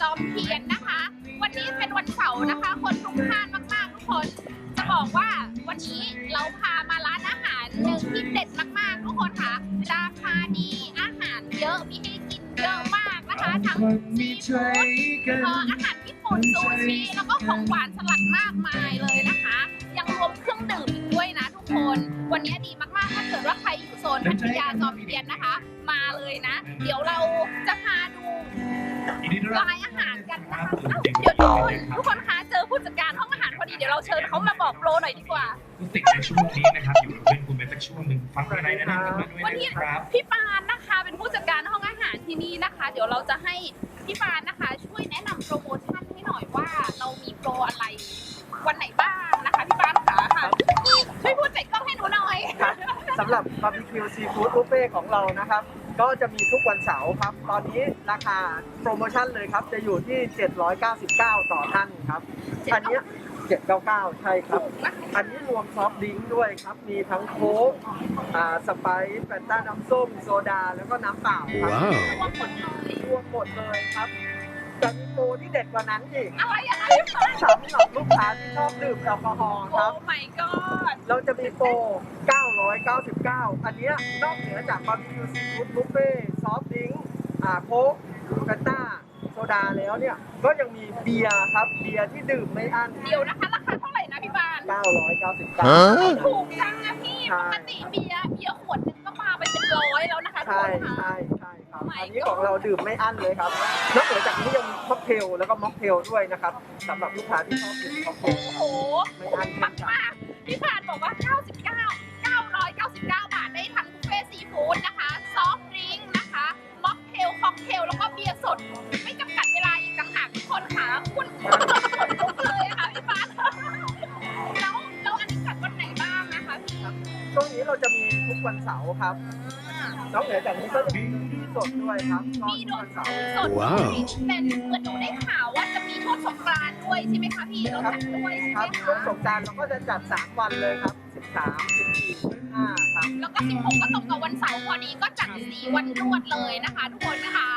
จอมเทียนนะคะ วันนี้เป็นวันเสาร์นะคะ คนพลุกพล่านมากๆ ทุกคน จะบอกว่าวันนี้เราพามาร้านอาหารหนึ่งที่เด็ดมากๆ ทุกคนค่ะ ราคาดี อาหารเยอะ มีให้กินเยอะมากนะคะ ทั้งซีฟู้ดเอ่ออาหารญี่ปุ่นซูชิ แล้วก็ของหวานสลัดมากมายเลยนะคะ ยังรวมเครื่องดื่มอีกด้วยนะทุกคน วันนี้ดีมากๆ ถ้าเกิดว่าใครอยู่โซนพัทยาจอมเทียนนะคะ มาเลยนะ เดี๋ยวเราจะพาดูรายอาหาร ทุกคนทุกคนคะเจอผู้จัดการห้องอาหารพอดีเดี๋ยวเราเชิญเขามาบอกโปรหน่อยดีกว่ารู้สึกในช่วงนี้นะครับอยู่กับเพื่อนคุณไปสักช่วงหนึ่งฟังอะไรแนะนำกันมาด้วยนะครับพี่ปานนะคะเป็นผู้จัดการห้องอาหารที่นี่นะคะ เดี๋ยวเราจะให้พี่ปานนะคะ ช่วยแนะนำโปรโมชั่นให้หน่อยว่าเรามีโปรอะไร วันไหนบ้างนะคะพี่ปานค่ะค่ะช่วยพูดใส่กล้องให้หนูหน่อยครับสำหรับบาร์บีคิวซีฟู้ดบุฟเฟ่ของเรานะครับ ก็จะมีทุกวันเสาร์ครับ ตอนนี้ราคาโปรโมชั่นเลยครับ จะอยู่ที่ 799 ต่อท่านครับ อันเนี้ย799 ใช่ครับ อันนี้รวมซอฟต์ดริงก์ด้วยครับ มีทั้งโค้กอ่าสไปซ์แฟนต้าน้ำส้ม โซดา แล้วก็น้ำเปล่าครับรวมหมดเลยรวมหมดเลยครับ จะมีโปรที่เด็ดกว่านั้นอีก อะไรอะไรคะสำหรับ ลูกค้าที่ชอบดื่มแอลกอฮอล์คโอ้รับ my god เราจะมีโปร 999 อันเนี้ยนอกเหนือจากบาร์บีคิวซีฟู้ดบุฟเฟ่ซอฟต์ดริงก์อ่าโค้กแฟนต้าโซดาแล้วเนี่ย ก็ยังมีเบียร์ครับ เบียร์ที่ดื่มไม่อั้น เดี๋ยวนะคะ ราคาเท่าไหร่นะพี่ปาน999 ถูกจังนะพี่ ปกติเบียร์เบียร์ขวดหนึงก็มาไปเป็นร้อยแล้วนะคะทุกใช่คนค่ะ ใช่ใช่ครับ อันนี้ของเราดื่มไม่อั้นเลยครับนอกเหนือจากนี้ยังมีค็อกเทลแล้วก็ม็อกเทลด้วยนะครับสำหรับลูกค้าที่ชอบดื่มค็อกเทโอ้โหไม่อั้นมากมากพี่พานบอกว่า 99 999 บาทได้ทั้งบุฟเฟ่ซีฟู้ดนะคะซอฟต์ดริงก์นะคะม็อกเทลค็อกเทลแล้วก็เบียร์สด ไม่จำกัดเวลาอีกต่างหากทุกคนค่ะคุณคุณขนลุกเลยอะค่ะ ช่วงนี้เราจะมีทุกวันเสาร์ครับนอกเหนือจากนี้ก็จะมีที่สดด้วยครับก็มีทุดกนวันตเสารีร์สดด้วยแต่เหมือนหนูได้ข่าวว่าจะมีช่วงสงกรานต์ด้วยใช่ไหมคะพี่เราจัดด้วยใช่คไหมรับช่วงสคะงกรารเราก็จะจัด 3 วันเลยครับ 13 14 15ครับ แล้วก็ 16 ก็ตรงกับวันเสาร์พอดีก็จัด4วันรวดเลยนะคะ ทุกคนนะคะ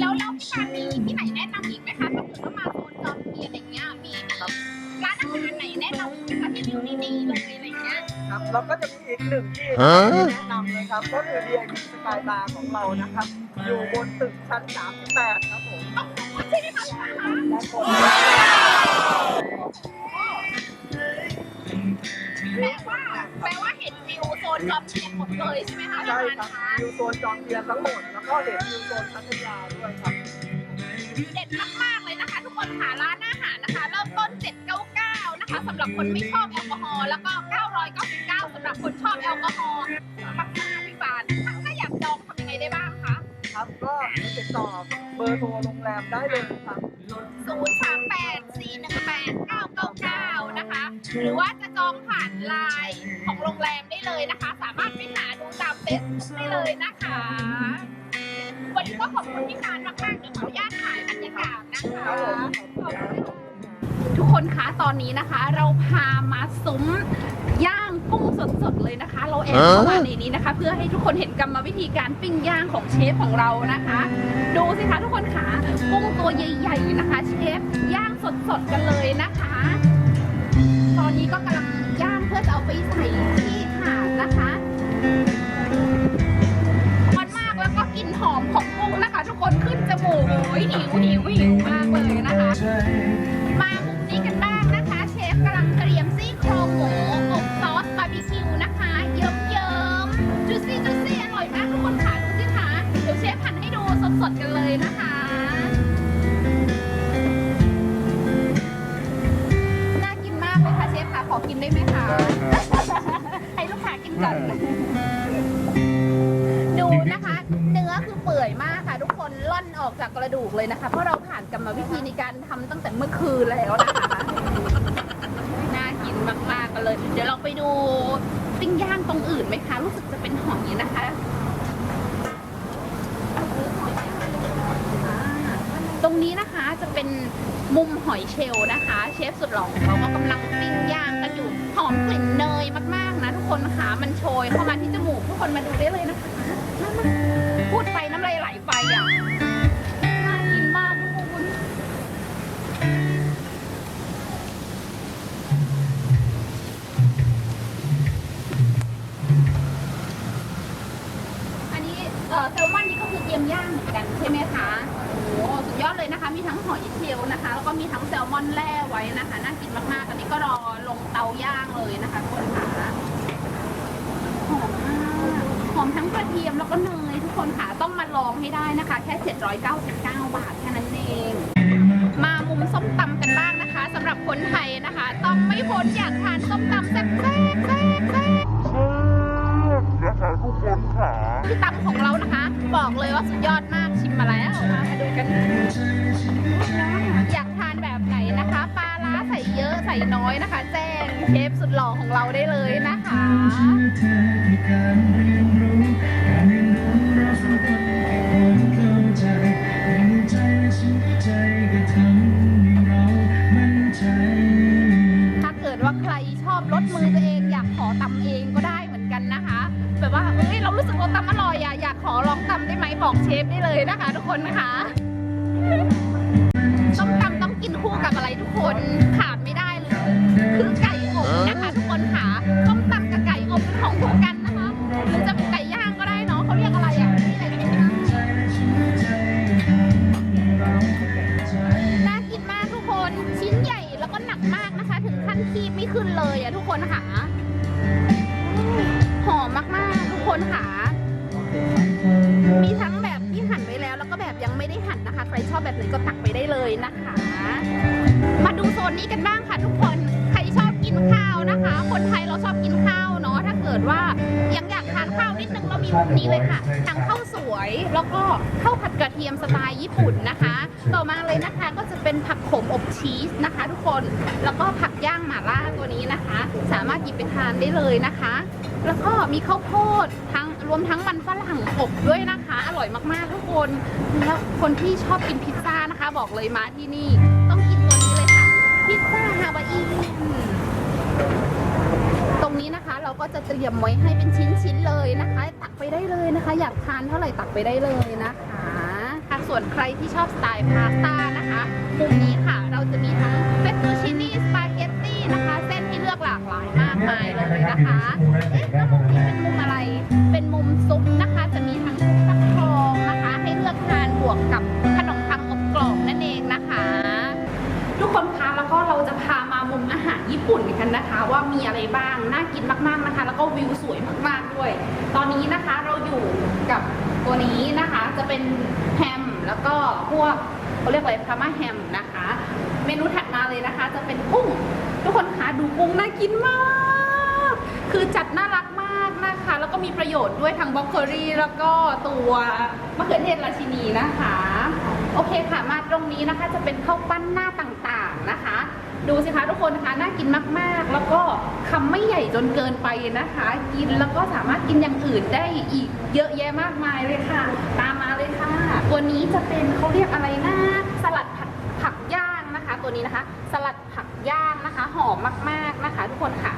แล้วแล้วพี่การมีที่ไหนแนะนำอีกไหมคะถ้าเกิดว่ามาโซนจอมเทียนอย่างเงี้ยมีร้านอาหารไหนแนะนำไหมคะที่วิวดีๆเลยอะไร เงี้ยครับเราก็จะมีอีกหนึ่งที่ฮะที่แนะนำเลยครับ ก็คือ DIP Sky Bar ของเรานะครับ อยู่บนตึกชั้น 38 ครับผมใช่ไหมคะพี่คะด้านบนแปลว่าแปลว่าเห็นวิวโซนจอมเทียนหมดเลยใช่ไหมคะพี่ใช่การครับคะวิวโซนจอมเทียนทั้งหมดแล้วก็เห็นวิวโซนพัทยาด้วยครับ เด็ดมากๆเลยนะคะ ทุกคนค่ะร้านอา หรับคนไม่ชอบแอลกอฮอล์แล้วก็ 999สำหรับคนชอบแอลกอฮอล์มากๆพี่ปานถ้าถ้าอยากจองทำยังไงได้บ้างคะครับก็ติดต่อเบอร์โทรโรงแรมได้เลยครับ038-418-999 นะคะ หรือว่าจะจองผ่านไลน์ของโรงแรมได้เลยนะคะ สามารถไปหาดูตามเฟซบุ๊กได้เลยนะคะ วันนี้ก็ขอบคุณพี่ปานมากๆเดี๋ยวขออนุญาต คนคะตอนนี้นะคะ เราพามาซุ้มย่างกุ้งสดๆเลยนะคะ เราแอบเข้ามาในนี้นะคะ เพื่อให้ทุกคนเห็นกรรมวิธีการปิ้งย่างของเชฟของเรานะคะ ดูสิคะทุกคนคะกุ้งตัวใหญ่ๆนะคะ เชฟย่างสดๆกันเลยนะคะ ตอนนี้ก็กำลังย่างเพื่อจะเอาไปใส่ที่ถาดนะคะมันมากแล้วก็กลิ่นหอมของกุ้งนะคะ ทุกคนขึ้นจมูกโอ้ยหิวหิวหิวมากเลยนะคะ ได้ไหมคะ ให้ลูกค้ากินก่อน ดูนะคะ เนื้อคือเปื่อยมากค่ะ ทุกคนล่อนออกจากกระดูกเลยนะคะ เพราะเราผ่านกรรมวิธีในการทำตั้งแต่เมื่อคืนแล้วนะคะน่ากินมากๆกันเลย เดี๋ยวเราไปดูปิ้งย่างตรงอื่นไหมคะ รู้สึกจะเป็นหอยนะคะ ตรงนี้นะคะจะเป็น มุมหอยเชลนะคะ เชฟสุดหล่อของเราก็กำลังปิ้งย่างกันอยู่หอมกลิ่นเนยมากๆนะทุกคนค่ะมันโชยเข้ามาที่จมูกทุกคนมาดูได้เลยนะะพูดไปน้ำลายไหลไปอะน่ากินมากทุกคนอันนี้เซลมอน คไหมคะโอ้โหสุดยอดเลยนะคะ มีทั้งหอยเชลล์นะคะ แล้วก็มีทั้งแซลมอนแล่ไว้นะคะ น่ากินมากๆอันนี้ก็รอลงเตาย่างเลยนะคะทุกคนค่ะหอมมากหอมทั้งกระเทียมแล้วก็เนยทุกคนค่ะ ต้องมาลองให้ได้นะคะ แค่ 799 บาทแค่นั้นเอง มามุมส้มตำกันบ้างนะคะสำหรับคนไทยนะคะ ต้องไม่พ้นอยากทานส้มตำแซ่บๆ สุดยอดมากชิมมาแล้วมาดูกัน อยากทานแบบไหนนะคะ ปลาร้าใส่เยอะใส่น้อยนะคะ แจ้งเชฟสุดหล่อของเราได้เลยนะคะถ้าเกิดว่าใครชอบรสมือตัวเองอยากขอตำเองก็ได้เหมือนกันนะคะ แบบว่าเอ้ยเรารู้สึกว่าตำอร่อย ขอลองตำได้ไหมบอกเชฟได้เลยนะคะ ทุกคนนะคะส้มตำต้องกินคู่กับอะไรทุกคนขาดไม่ได้เลย คือไก่อบนะคะทุกคนค่ะส้มตำกับไก่อบเป็นของคู่กันนะคะหรือจะเป็นไก่ย่างก็ได้เนาะเขาเรียกอะไรอะนี่อะไรนะน่ากินมากทุกคนชิ้นใหญ่แล้วก็หนักมากนะคะ ถึงขั้นคีบไม่ขึ้นเลยอะทุกคนค่ะหอมมากๆทุกคนค่ะ ยังไม่ได้หั่นนะคะ ใครชอบแบบไหนก็ตักไปได้เลยนะคะ มาดูโซนนี้กันบ้างค่ะทุกคน ใครชอบกินข้าวนะคะ คนไทยเราชอบกินข้าวเนาะ ถ้าเกิดว่ายังอยากทานข้าวนิดนึงเรามีมุมนี้เลยค่ะ ทั้งข้าวสวยแล้วก็ข้าวผัดกระเทียมสไตล์ญี่ปุ่นนะคะ ต่อมาเลยนะคะก็จะเป็นผักขมอบชีสนะคะ ทุกคน แล้วก็ผักย่างหม่าล่าตัวนี้นะคะ สามารถหยิบไปทานได้เลยนะคะ แล้วก็มีข้าวโพดทั้ง รวมทั้งมันฝรั่งอบด้วยนะคะ อร่อยมากๆทุกคนแล้วคนที่ชอบกินพิซซ่านะคะ บอกเลยมาที่นี่ ต้องกินตัวนี้เลยค่ะ พิซซ่าฮาวายเอียนตรงนี้นะคะเราก็จะเตรียมไว้ให้เป็นชิ้นๆเลยนะคะ ตักไปได้เลยนะคะ อยากทานเท่าไหร่ตักไปได้เลยนะคะส่วนใครที่ชอบสไตล์พาสต้านะคะมุมนี้ารญี่ปุ่นกันนะคะ ว่ามีอะไรบ้างน่ากินมากๆนะคะ แล้วก็วิวสวยมากๆด้วย ตอนนี้นะคะเราอยู่กับตัวนี้นะคะจะเป็นแฮมแล้วก็พวกเขาเรียกอะไรพาม่าแฮมนะคะ เมนูถัดมาเลยนะคะ จะเป็นกุ้งทุกคนคะดูกุ้งน่ากินมาก คือจัดน่ารักมากนะคะ แล้วก็มีประโยชน์ด้วยทั้งบล็อกโคลี่ แล้วก็ตัวมะเขือเทศราชินีนะคะ โอเคค่ะมาตรงนี้นะคะจะเป็นข้าวปั้นหน้าต่างๆ ดูสิคะทุกคนนะคะน่ากินมากๆ แล้วก็คำไม่ใหญ่จนเกินไปนะคะ กินแล้วก็สามารถกินอย่างอื่นได้อีกเยอะแยะมากมายเลยค่ะ ตามมาเลยค่ะ ตัวนี้จะเป็นเขาเรียกอะไรนะสลัดผักผักย่างนะคะ ตัวนี้นะคะ สลัดผักย่างนะคะหอมมากๆนะคะ ทุกคนค่ะ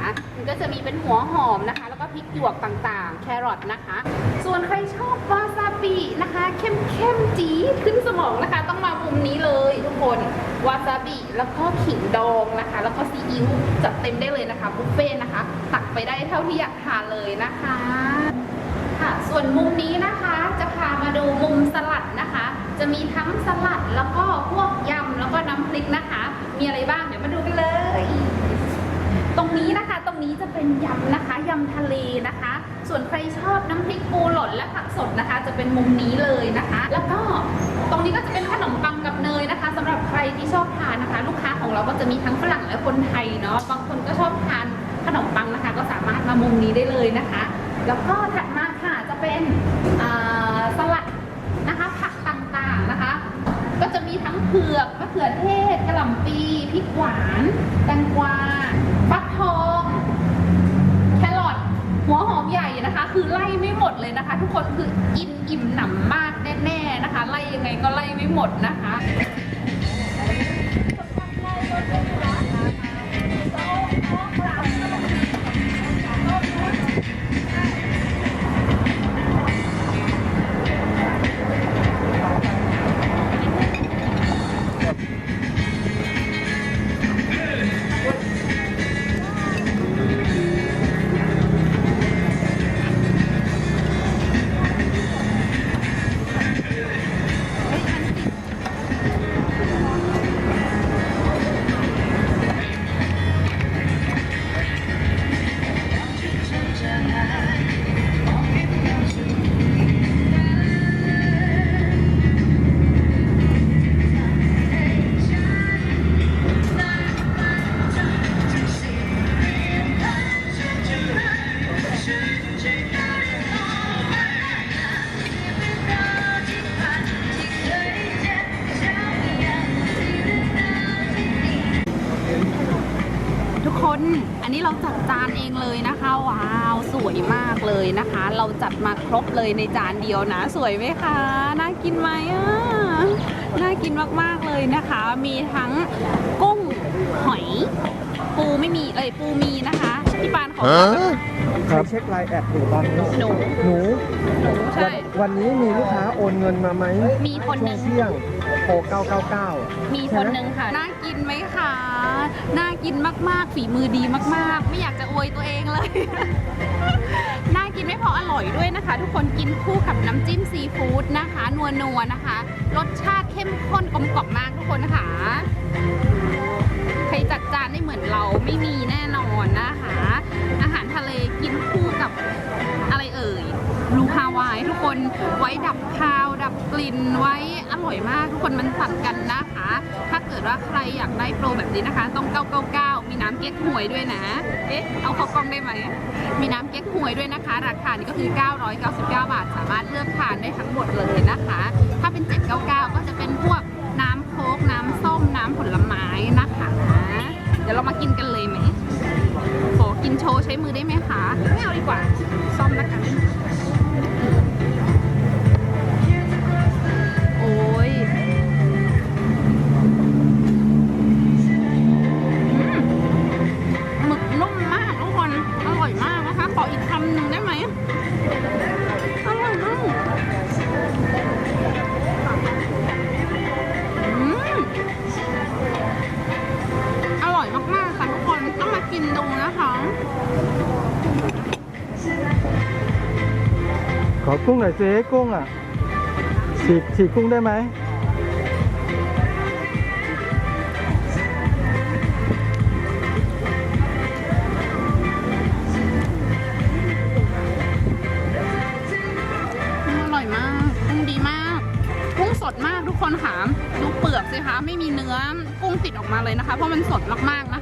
ก็จะมีเป็นหัวหอมนะคะ แล้วก็พริกหยวกต่างๆ แครอทนะคะ ส่วนใครชอบวาซาบินะคะเข้มเข้มๆจี๊ดขึ้นสมองนะคะ ต้องมามุมนี้เลยทุกคนวาซาบิแล้วก็ขิงดองนะคะ แล้วก็ซีอิ๊วจัดเต็มได้เลยนะคะบุฟเฟ่นะคะ ตักไปได้เท่าที่อยากทานเลยนะคะค่ะ ส่วนมุมนี้นะคะจะพามาดูมุมสลัดนะคะ จะมีทั้งสลัดแล้วก็พวกยำแล้วก็น้ำพริกนะคะ มีอะไรบ้างเดี๋ยวมาดูกันเลย ตรงนี้นะคะตรงนี้จะเป็นยำนะคะยำทะเลนะคะ ส่วนใครชอบน้ำพริกปูหล่นและผักสดนะคะ จะเป็นมุมนี้เลยนะคะ แล้วก็ตรงนี้ก็จะเป็นขนมปังกับเนยนะคะสำหรับใครที่ชอบทานนะคะ ลูกค้าของเราก็จะมีทั้งฝรั่งและคนไทยเนาะบางคนก็ชอบทานขนมปังนะคะ ก็สามารถมามุมนี้ได้เลยนะคะ แล้วก็ถัดมาค่ะจะเป็นสลัดนะคะผักต่างๆนะคะ ก็จะมีทั้งเผือกมะเขือเทศกระหล่ำปีพริกหวาน แตงกวา มากเลยนะคะ เราจัดมาครบเลยในจานเดียวนะ สวยไหมคะ น่ากินไหมอะ น่ากินมากๆเลยนะคะ มีทั้งกุ้งหอย ปูไม่มีเอ้ยปูมีนะคะพี่ปานขอใครเช็คไลน์แอดอยู่ตอนนี้หนูหนูหนูใช่วันนี้มีลูกค้าโอนเงินมาไหมมีคนหนึ่งช่วเที่ยงโทร999 มีคนหนึ่งค่ะ น่ากินไหมคะ น่ากินมากๆ ฝีมือดีมากๆ ไม่อยากจะอวยตัวเองเลย น่ากินไม่พออร่อยด้วยนะคะ ทุกคนกินคู่กับน้ำจิ้มซีฟู้ดนะคะ นัวนัวๆนะคะ รสชาติเข้มข้นกลมกล่อมมากทุกคนนะคะใครจัดจานได้เหมือนเราไม่มีแน่นอนนะคะ อาหารทะเลกินคู่กับอะไรเอ่ยลูฮาวายทุกคนไว้ดับคาวดับกลิ่นไว้อร่อยมากทุกคนมันสั่งกันนะคะ ว่าใครอยากได้โปรแบบนี้นะคะ ต้อง 999 มีน้ำเก๊กฮวยด้วยนะ เอ๊ะ เอาเข้ากล้องได้ไหม มีน้ำเก๊กฮวยด้วยนะคะ ราคานี้ก็คือ 999 บาท สามารถเลือกทานได้ทั้งหมดเลยนะคะ ถ้าเป็น 799 ก็จะเป็นพวกน้ำโค้ก น้ำส้ม น้ำผลไม้นะคะ เดี๋ยวเรามากินกันเลยไหม ขอกินโชว์ใช้มือได้ไหมคะ ไม่เอาดีกว่า ซ่อมแล้วกัน ขอกุ้งหน่อยสิกุ้งอะฉีกฉีกกุ้งได้ไหมอร่อยมากกุ้งดีมาก กุ้งสดมากทุกคนค่ะดูเปลือกสิคะ ไม่มีเนื้อกุ้งติดออกมาเลยนะคะ เพราะมันสดมากๆ